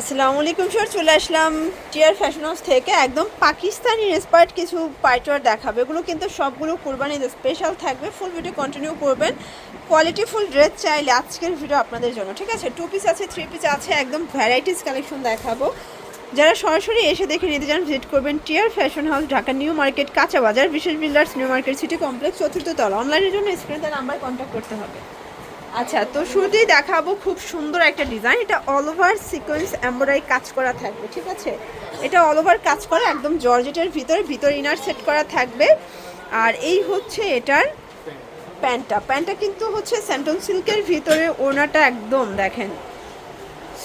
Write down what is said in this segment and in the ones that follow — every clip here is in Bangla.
আসসালামু আলাইকুম স্যার চলে আসলাম টিয়ার ফ্যাশন হাউস থেকে। একদম পাকিস্তানি ইন্সপায়ার্ড কিছু পাইটওয়ার দেখাবে। এগুলো কিন্তু সবগুলো কোরবানির স্পেশাল থাকবে। ফুল ভিডিও কন্টিনিউ করবেন। কোয়ালিটি ফুল ড্রেস চাইলে আজকের ভিডিও আপনাদের জন্য। ঠিক আছে? টু পিস আছে থ্রি পিস আছে, একদম ভ্যারাইটিস কালেকশন দেখাবো। যারা সরাসরি এসে দেখে নিতে চান ভিজিট করবেন টিয়ার fashion house Dhaka New Market কাঁচা বাজার বিশেষ builders New Market city complex চতুর্থ তলা। অনলাইনের জন্য স্ক্রিনে নাম্বার কন্ট্যাক্ট করতে হবে। আচ্ছা তো শুরুতেই দেখাবো খুব সুন্দর একটা ডিজাইন এটা অল ওভার সিকোয়েন্স এমব্রয়ডারি কাজ করা থাকবে ঠিক আছে? এটা অল ওভার কাজ করা একদম জর্জেটের ভিতরে ভিতর ইনার সেট করা থাকবে। আর এই হচ্ছে এটার প্যান্টটা। প্যান্টটা কিন্তু হচ্ছে স্যান্টন সিল্কের ভিতরে ওনাটা একদম দেখেন।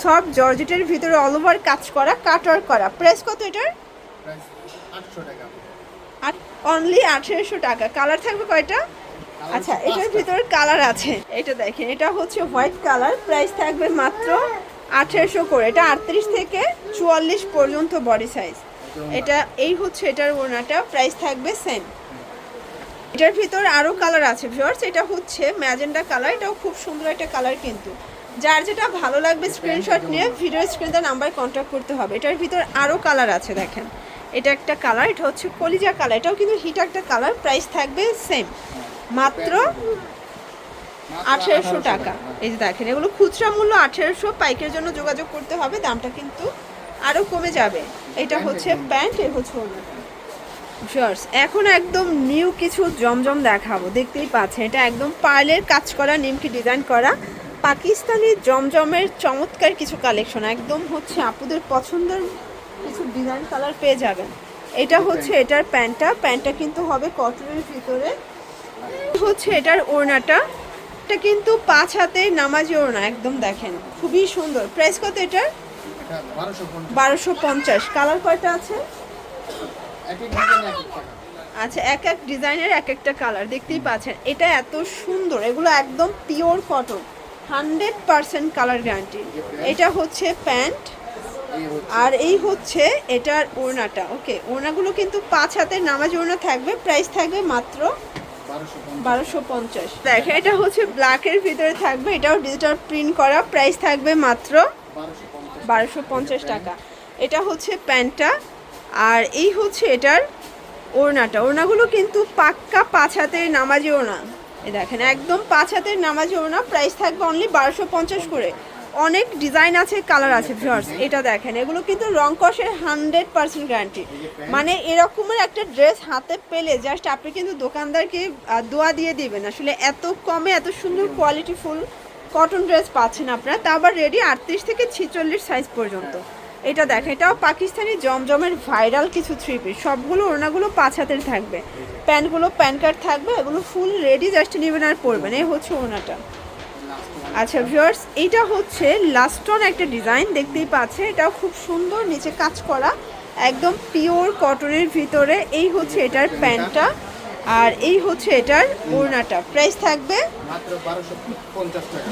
সব জর্জেটের ভিতরে অল ওভার কাজ করা কাটার করা। প্রাইস কত এটার? আটশো টাকা। আর অনলি আঠেরোশো টাকা। কালার থাকবে কয়টা? আচ্ছা এটার ভিতর কালার আছে। এটা দেখেন, এটা হচ্ছে হোয়াইট কালার প্রাইস থাকবে মাত্র আঠেরোশো করে। এটা আটত্রিশ থেকে চুয়াল্লিশ পর্যন্ত বডি সাইজ এটা, এই হচ্ছে এটার ওড়নাটা প্রাইস থাকবে সেম এটার ভিতর আরও কালার আছে ভিউয়ার্স এটা হচ্ছে ম্যাজেন্ডা কালার এটাও খুব সুন্দর একটা কালার কিন্তু। যার যেটা ভালো লাগবে স্ক্রিনশট নিয়ে ভিডিও স্ক্রিনে নাম্বার কন্ট্যাক্ট করতে হবে। এটার ভিতর আরও কালার আছে, দেখেন। এটা একটা কালার এটা হচ্ছে কলিজা কালার এটাও কিন্তু হিট একটা কালার প্রাইস থাকবে সেম মাত্র আঠেরোশো টাকা। এই যে দেখেন এগুলো খুচরা মূল্য আঠেরোশো পাইকের জন্য যোগাযোগ করতে হবে দামটা কিন্তু আরও কমে যাবে। এটা হচ্ছে প্যান্ট এ হচ্ছে এখন একদম নিউ কিছু জমজম দেখাবো দেখতেই পাচ্ছেন এটা একদম পার্লের কাজ করা নিমকি ডিজাইন করা পাকিস্তানি জমজমের চমৎকার কিছু কালেকশন একদম হচ্ছে আপুদের পছন্দের কিছু ডিজাইন কালার পেয়ে যাবেন। এটা হচ্ছে এটার প্যান্টটা প্যান্টটা কিন্তু হবে কটনের ভিতরে। হচ্ছে এটার ওড়নাটা। এটা কিন্তু পাঁচ হাতের নামাজি ওড়না একদম দেখেন। খুবই সুন্দর। প্রাইস কত এটার? বারোশো পঞ্চাশ। কালার কয়টা আছে? আচ্ছা এক এক ডিজাইনের এক একটা কালার দেখতেই পাচ্ছেন। এটা এত সুন্দর। এগুলো একদম pure cotton. Hundred percent colour guarantee. এটা হচ্ছে প্যান্ট। আর এই হচ্ছে এটার ওড়নাটা। ওকে ওড়নাগুলো কিন্তু পাঁচ হাতের নামাজ ওড়না থাকবে। প্রাইস থাকবে মাত্র বারোশো পঞ্চাশ। দেখেন, এটা হচ্ছে ব্ল্যাকের ভিতরে থাকবে, এটাও ডিজিটাল প্রিন্ট করা প্রাইস থাকবে মাত্র বারোশো পঞ্চাশ টাকা। এটা হচ্ছে প্যান্টটা, আর এই হচ্ছে এটার ওড়নাটা। ওড়নাগুলো কিন্তু পাক্কা পাঁচ হাতের নামাজি ওড়না। এই দেখেন, একদম পাঁচ হাতের নামাজি ওড়না প্রাইস থাকবে অনলি বারোশো পঞ্চাশ করে। অনেক ডিজাইন আছে কালার আছে ভিউয়ার্স এটা দেখেন। এগুলো কিন্তু রং কষের হান্ড্রেড পার্সেন্ট গ্যারান্টি মানে এরকমের একটা ড্রেস হাতে পেলে জাস্ট আপনি কিন্তু দোকানদারকে দোয়া দিয়ে দিবেন। আসলে এত কমে এত সুন্দর কোয়ালিটি ফুল কটন ড্রেস পাচ্ছেন আপনারা, তা আবার রেডি আটত্রিশ থেকে ছিচল্লিশ সাইজ পর্যন্ত। এটা দেখেন, এটাও পাকিস্তানি জমজমের ভাইরাল কিছু থ্রি পিস সবগুলো ওড়নাগুলো পাঁচ হাতের থাকবে। প্যান্টগুলো প্যান কার্ড থাকবে, এগুলো ফুল রেডি জাস্ট নেবেন আর পরবেন। এই হচ্ছে ওড়নাটা। আচ্ছা ভিউয়ার্স এইটা হচ্ছে লাস্টন একটা ডিজাইন দেখতেই পাচ্ছে এটাও খুব সুন্দর নিচে কাজ করা একদম পিওর কটনের ভিতরে। এই হচ্ছে এটার প্যান্টটা আর এই হচ্ছে এটার ওড়নাটা। প্রাইস থাকবে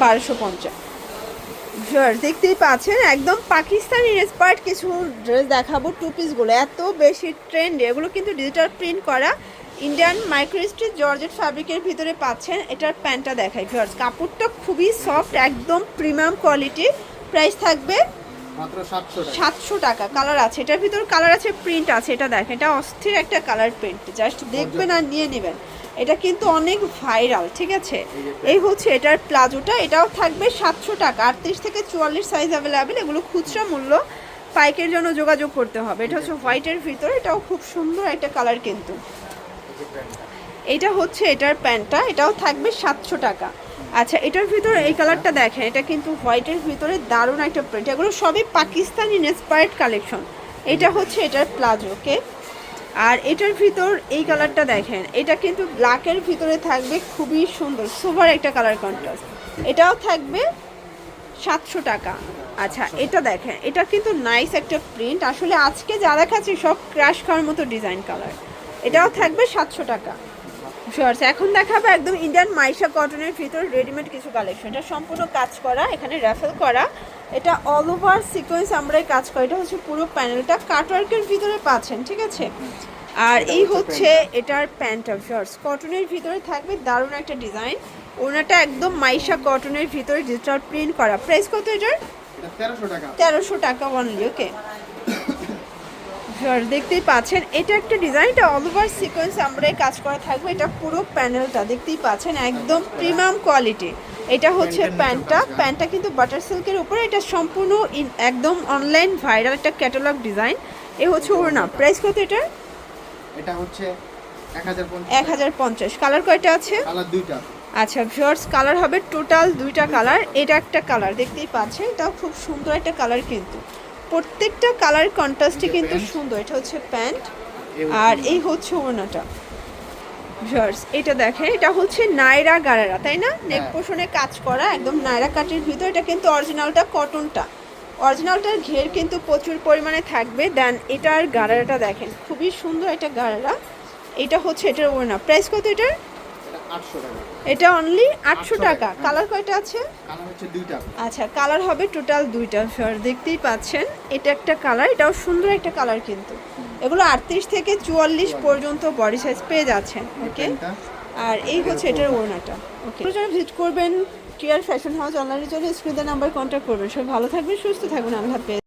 বারোশো পঞ্চাশ ভিউয়ার্স দেখতেই পাচ্ছেন একদম পাকিস্তানি ইন্সপায়ার্ড কিছু ড্রেস দেখাবো টু পিসগুলো এত বেশি ট্রেন্ড এগুলো কিন্তু ডিজিটাল প্রিন্ট করা। ইন্ডিয়ান মাইক্রোস্ট্রিট জর্জেট ফ্যাব্রিকের ভিতরে পাচ্ছেন এটার প্যান্টটা দেখাই ভিউয়ার্স কাপড়টা খুবই সফট একদম প্রিমিয়াম কোয়ালিটি প্রাইস থাকবে সাতশো টাকা। কালার আছে। এটার ভিতর কালার আছে প্রিন্ট আছে। এটা দেখেন এটা অস্থির একটা কালার প্রিন্ট জাস্ট দেখবেন আর নিয়ে নেবেন। এটা কিন্তু অনেক ভাইরাল ঠিক আছে? এই হচ্ছে এটার প্লাজোটা। এটাও থাকবে সাতশো টাকা। আটত্রিশ থেকে চুয়াল্লিশ সাইজ অ্যাভেলেবেল এগুলো খুচরা মূল্য। পাইকের জন্য যোগাযোগ করতে হবে। এটা হচ্ছে হোয়াইটের ভিতর। এটাও খুব সুন্দর একটা কালার কিন্তু। এটা হচ্ছে এটার প্যান্টটা, এটাও থাকবে সাতশো টাকা। আচ্ছা এটার ভিতরে এই কালারটা দেখেন, এটা কিন্তু হোয়াইটের ভিতরে দারুণ একটা প্রিন্ট এগুলো সবই পাকিস্তানি ইন্সপায়ার্ড কালেকশন এটা হচ্ছে এটার প্লাজো ওকে আর এটার ভিতর এই কালারটা দেখেন, এটা কিন্তু ব্ল্যাকের ভিতরে থাকবে, খুবই সুন্দর সুপার একটা কালার কন্ট্রাস্ট এটাও থাকবে সাতশো টাকা। আচ্ছা এটা দেখেন, এটা কিন্তু নাইস একটা প্রিন্ট আসলে আজকে যা দেখাচ্ছি সব ক্র্যাশ খাওয়ার মতো ডিজাইন কালার এটাও থাকবে সাতশো টাকা। শর্টস এখন দেখাবো একদম ইন্ডিয়ান মাইশা কটনের ভিতর রেডিমেড কিছু কালেকশন এটা সম্পূর্ণ কাজ করা এখানে র্যাফেল করা। এটা অল ওভার সিকোয়েন্স আমরাই কাজ করা। এটা হচ্ছে পুরো প্যানেলটা কাটওয়ার্কের ভিতরে পাচ্ছেন ঠিক আছে? আর এই হচ্ছে এটার প্যান্টটা শর্টস কটনের ভিতরে থাকবে দারুণ একটা ডিজাইন ওনাটা একদম মাইশা কটনের ভিতরে ডিজিটাল প্রিন্ট করা। প্রাইস কত এটার? তেরোশো টাকা। তেরোশো টাকা অনলি ওকে দেখতেই পাচ্ছেন এটা একটা ডিজাইন এটা অল ওভার সিকোয়েন্স আমরা কাজ করা থাকবে। এটা পুরো প্যানেলটা দেখতেই পাচ্ছেন একদম প্রিমিয়াম কোয়ালিটি এটা হচ্ছে প্যান্টটা। প্যান্টটা কিন্তু বাটার সিল্কের উপরে এটা সম্পূর্ণ একদম অনলাইন ভাইরাল একটা ক্যাটালগ ডিজাইন এ হচ্ছে ওড়না। প্রাইস কত এটা? এটা হচ্ছে এক হাজার পঞ্চাশ। কালার কয়টা আছে? কালার দুইটা। আচ্ছা ভিউয়ার্স কালার হবে টোটাল দুইটা কালার এটা একটা কালার দেখতেই পাচ্ছেন এটাও খুব সুন্দর একটা কালার কিন্তু। প্রত্যেকটা কালার কন্ট্রাস্টে কিন্তু সুন্দর। এটা হচ্ছে প্যান্ট আর এই হচ্ছে ওড়নাটা। ভিউয়ার্স এটা দেখেন এটা হচ্ছে নায়রা গারারা তাই না? নেক হ্যাঁ। পোষণে কাজ করা একদম নায়রা কাটের ভিতর। এটা কিন্তু অরিজিনালটা কটনটা অরিজিনালটার ঘের কিন্তু প্রচুর পরিমাণে থাকবে। দেন এটার গারারাটা দেখেন খুবই সুন্দর একটা গারারা। এটা হচ্ছে এটার ওড়না। প্রাইস কত এটার? এটা অনলি আটশো 800 টাকা। কালার কয়টা আছে? আচ্ছা কালার হবে টোটাল দুইটা ফিওর দেখতেই পাচ্ছেন। এটা একটা কালার এটাও সুন্দর একটা কালার কিন্তু। এগুলো আটত্রিশ থেকে চুয়াল্লিশ পর্যন্ত বডি সাইজ পেয়ে যাচ্ছেন ওকে আর এই হচ্ছে এটার ওড়নাটা ওকে যারা ভিজিট করবেন কেয়ার ফ্যাশন হাউস অনলাইনে চলে স্ক্রিনের নাম্বার কন্ট্যাক্ট করবেন। সবাই ভালো থাকবেন সুস্থ থাকবেন আল্লাহ হাফেজ।